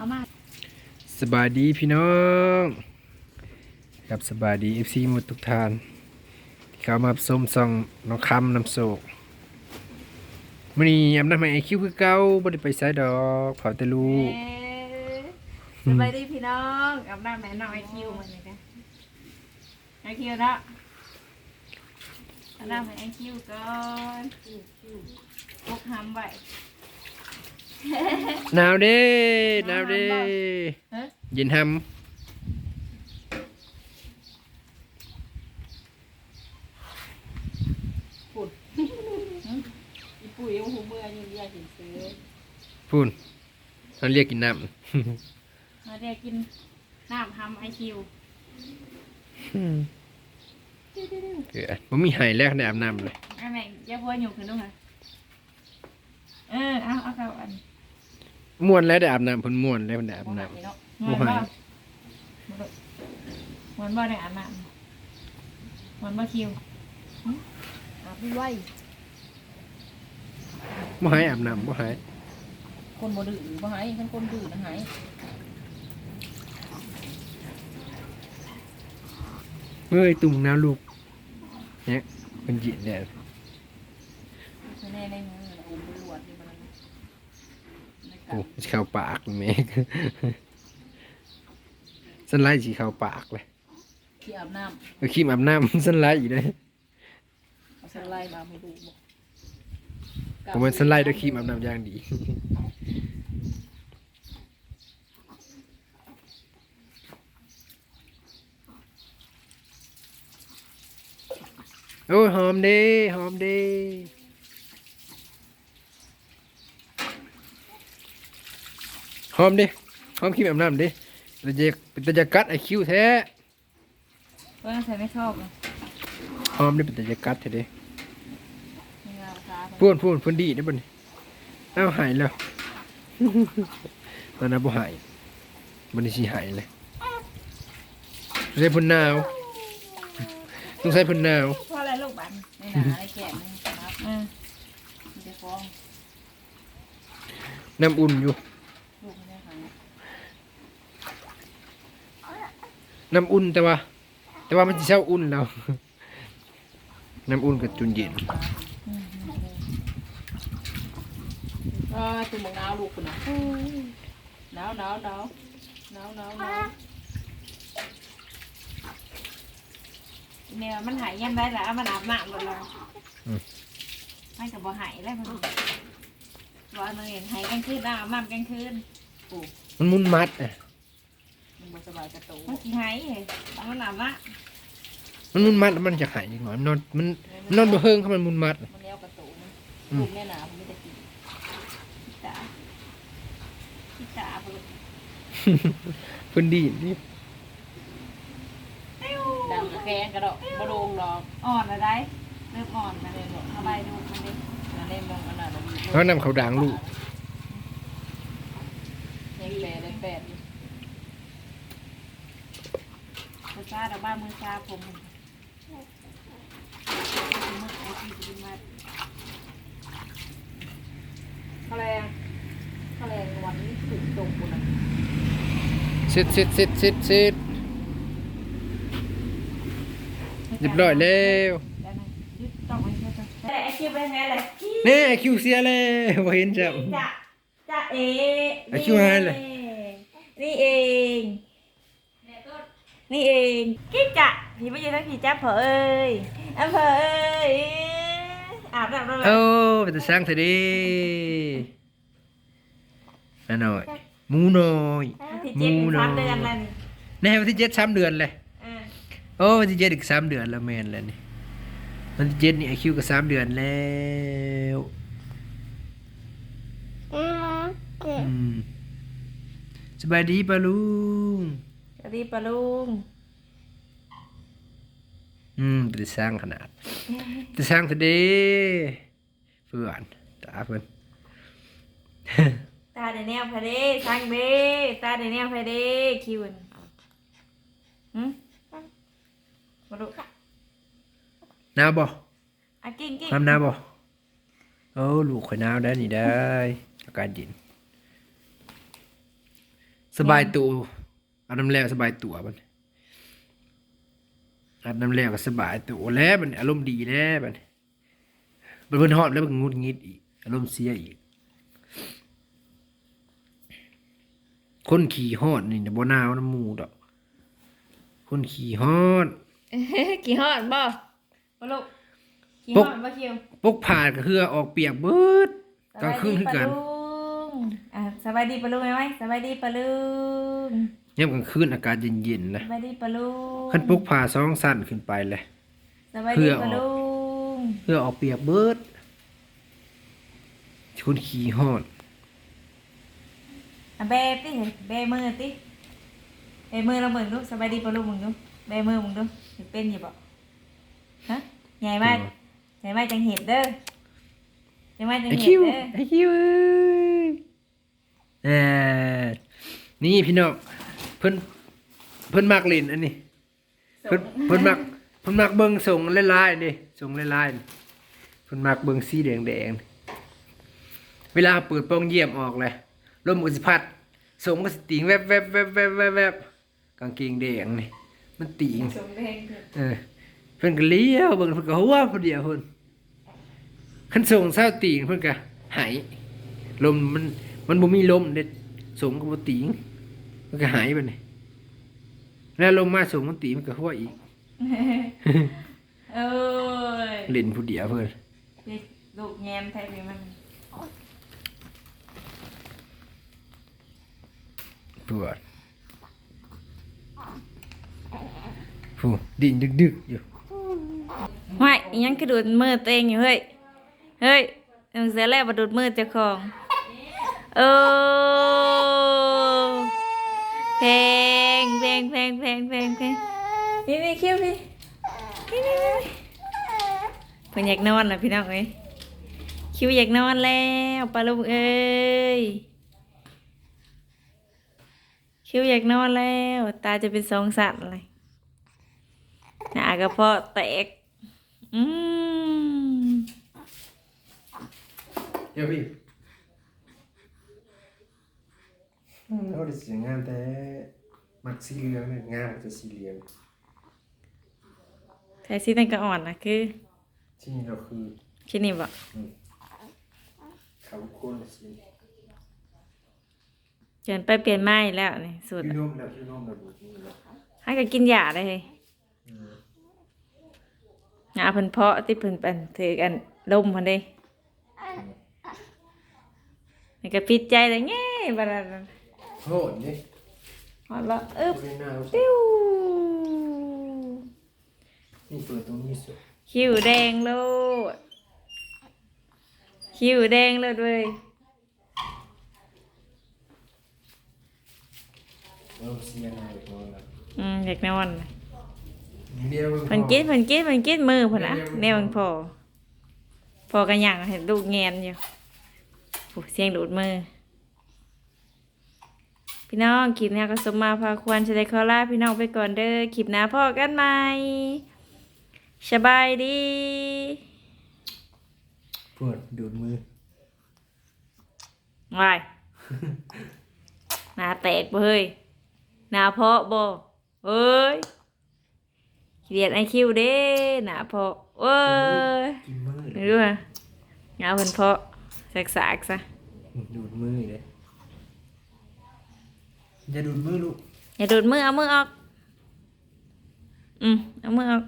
เอามาสบายดีพี่น้องครับสบายดีเอฟซีหมดทุกท่าน ที่เข้ามาส้มซองน้องคำน้ำโศกมันนี้อำนาจใหม่ไอคิวคือเก่าบ่ได้ไปไสดอกเผาแต่ลูกเอ้ยสบายดีพี่น้องกับน้าแม่น้องไอคิวมันเลยกันไอคิวเนาะเอาน้าแม่ไอคิวก่อนพกหำไว้ หนาวเด้หนาวเด้เฮ้ยเย็นหอีปุ๋ยหูเมื่ออยู่เรียกเห็นซื้อำพูนเขาเรียกกินน้มาเดี๋ยวกินน้ำหำไอคิวำเกิดผมมีไห้แล้วในอาบน้ำเลยไอแม่อย่าพัวอยู่ขึ้นด้วยค่ะเออ เอาเอาเข้าอัน ม่วนแล้วได้อาบน้ำเพิ่นม่วนแล้วได้อาบบ่น้หายเนาะเหมือนบ่เหมือนบ่ได้อ่านน้ำ เหมือนบ่คิวอาบไม่ไหวำบ่หายอาบน้ำบ่หายคนบ่ดื้อบ่หายคันคนดื้อนะหายเฮ้ยตุ่มน้ำลูกเนี่ยเป็นเย็นแดดคือแน่ในมือน่ะอมไปหลวดนี่มันโอ้สิ เข้าปากแม่สันไลด์สิเข้าปากเลยที่อาบน้เอาครีมอาบน้ำสันไลด์อีกเลยำเอาสไลด์มาให้ดูบ่ผมเป็นสันไลด์ด้วยครีมอาบน้ำอย่างดีโอ้ยหอมเด้หอมเด้ อมเด้หอมครีมอาบน้ำเด้แต่จะเป็นแต่จะกัดไอคิวแท้เพื่อนใส่ไม่ชอบเลยหอมนี่เป็นแต่จะกัดแท้เด้มีราคาพูนพูนพูนดีได้บ่นี่เอ้าหายแล้วตอนนั้นบ่หายมันนี่สิหายเลยใส่พุ่นหนาวต้องใส่พุ่นหนาวเพราะอะไรลูกบันในหนาในแก้มนี่ครับอืมมีแต่ฟองน้ำอุ่นอยู่ ลูกไม่ได้หาย น้ำอุ่นแต่ว่า แต่ว่ามันสิเช้าอุ่นแล้ว น้ำอุ่นกับจุนเย็นก็ตุ่มหนาวลูกคุณน่ะหนาวหนาวหนาวหนาวหนาวหนาวเนี่ยมันหายยังได้แล้วมันอาบน้ำหมดแล้วมันกับบ่หายแล้วมันบ่มันเห็นหายกลางคืนอาบน้ำกลางคืนโอ้มันมุนมัดอะมันบ่ สบายกระตูมันสิหายเลยมันอาบน้มันมุนมัดแล้วมันจะหายอีกหน่อยมันนอนมันมันนอนบ่เฮิงเขามันมุนมัด มันแนวกระตูมันลูกแน่หนามันไม่ได้กินำพี่ตาพี่ตาเบิดเพิ่นดีนี่ดังแกงกระดอกบ่โดงดอกอ่อนอะไรเริ่มอ่อนมาเลยสบายดูมันดิอันนี้มองอันนั้นเขานำเขาด่างลูก ยังแปดได้แปด มือซาดอกบ้าน มือซาผมมือไอซีดีมาคะแนนคะแนนวันนี้ถึงตรงคนนั้นเสร็จเสร็จเสร็จเสร็จเสร็จเรียบร้อยแล้วต้องไปเชื่อแต่ไอคิวเป็นไงล่ะแนี่คิวเสียแล้วบ่เห็นจ้ะจะจะเอไอ้คิวหายเลยนี่เอง นี่เองกิ๊กจะ พี่ไม่ยืนทั้งพี่จ้าเผอเอ้ยอำเภอเอ้ยอาบน้ำแล้วโอ้เป็นตาสร้างเถอะดิอันหน่อยหมูน้อยที่เจ็ดเป็นสามเดือนแล้วนี่แน่วันที่เจ็ดสามเดือนเลยอ่าโอ้วันที่เจ็ดอีกสามเดือนแล้วแมนแล้วนี่วันที่เจ็ดนี่ไอคิวก็สามเดือนแล้วอืมสบายดีปะลุงสวัสดีปะลุง อืมจะสร้างขนาดจะสร้างเถอะดิเพื่อนตาเพื่อนตาเดนแนวพะเด้ช่างเบ้ตาเดนแนวพะเด้คิวน่ะหืมมาดูหนาวบ่อะกิ้งกิ้งทำหนาวบ่โอ้ลูกข่อยหนาวได้นี่ได้อากาศเย็นสบายตัวอาบน้ำแล้วสบายตัวมัน อาบน้ำแล้วก็สบายตัวแล้วมันอารมณ์ดีแล้วมันมันเพิ่นฮอดแล้วมันงุดงิดอีก อารมณ์เสียอีก คนขี่ฮอดนี่น่ะบ่นาวน้ำหมูดอก คนขี่ฮอดกี่ฮอดบ่บ่ลูกกี่ปฮกอดบ่คิวปกผ่านก็คือออกเปียกเบิดกลางคืนคือกันสบายดีปะลุงอะ สบายดีปะลุงไหมไหมสบายดีปะลุงยามกลางคืนอากาศเย็นๆนะสบายดีปะลุงคันปกผ่าสองสั้นขึ้นไปเลย สบายเพื่ดีอออกปะลุงเพื่อออกเปียกเบิดคนขี่ฮอดอะเบติเบมือติเบมือเราเบิ่งดูสบายดีปะลุงมึงดูเบมือมึงดูเห็นเป็นอยู่บ่ฮะใหญ่มากใหญ่มากจังเห็ดเด้อใหญ่มากจังไอเห็คิดวเด้อไอคิว เอ้ยเอ่อนี่พี่น้องเพิ่นเพิ่นมักเล่นอันนี้ เพิ่นเพิ่นมักเพิ่นมักเบิ่งส่งลายๆนี่ส่งลายๆนี่เพิ่นมักเบิ่งสีแดงๆนี่เวลาเปิดโปองเยี่ยมออกเลยลมก็สิพัดส่งก็สิติงแวบๆๆๆๆๆกางเกงแดงนี่มันติง สมแดงเถอะเออเพิ่นก็เลี้ยวเบิ่งเพิ่นก็หัวผู้เดียวเพิ่นคันส่งเศร้าตีงเพิ่นก็หายลมมัน มันบ่มีลมเด็ดส่งก็บ่ตีงมันก็หายไปนี่แล้วลมมาส่งมันตีมันก็หัวอีกเอ้ยเล่นผู้เดียวเพิ่นพี่ลูกแง้มไทยไปมันปวดผู้ดินดึกๆอยู่ไม่อิหยังกระดูดมือตัวเองอยู่เฮ้ย เฮ้ยมึงเสียแล้วมาดูดมือเจ้าของ เออเพลงเพลงเพลงเพลงเพลงเพลงพี่พี่คิวพี่พี่พี่พี่เพิ่นอยากนอนนะพี่น้องเอ้ยคิวอยากนอนแล้วปลาลูกเอ้ยคิวอยากนอนแล้ว ตาจะเป็นสองสัตว์เลยหน้ากระเพาะแตกอืมเดี๋ยวพี่อืม เอาได้เสียงงามแต่มักสีเหลืองเนี่ยงามจะสีเหลืองแท้ซีตั้งกระอ่อนนะคือที่นี่เราคือคิดนี่บอกเขาโคนสิเจินไปเปลี่ยนไม้แล้วนี่สุดคิวนมแล้วคิวนมแล้วดูนี่แล้วให้ก็กินยาได้เลยงาเพิ่นเพาะที่เพิ่นเป็นถือกันลมเพิ่นเด้นี่ก็ปิดใจเลยแง่บาดนั้น โหดนี่ฮอดบ่อึ๊บไม่น่าติ้วนี่เปิดตรงนี้สุดคิ้วแดงโลดคิ้วแดงโลดเว้ยเราเสียหายตัวแล้วอืมอยากนอนน่ะเดี๋ยวเพิ่นกินเพิ่นกินเพิ่นกินมือเพิ่นนะแนวมันพอพอกันหยังเห็นลูกแงนอยู่โอ้เสียงดูดมือ พี่น้องคลิปนี้ก็สมมาพาควรจะได้ขอลาพี่น้องไปก่อนเด้อคลิปหน้าพ่อกันใหม่สบายดีเปิดดูดมือวายหน้าแตกบ่เฮ้ยหน้าเพาะบ่เอ้ยเรียนไอคิวเด้หน้าเพาะเอ้ยกินมือนี่ดูฮะหน้าเพิ่นเพาะสากๆซะดูดมือเลย อย่าดูดมือลูก อย่าดูดมือเอามือออก อืมเอามือออก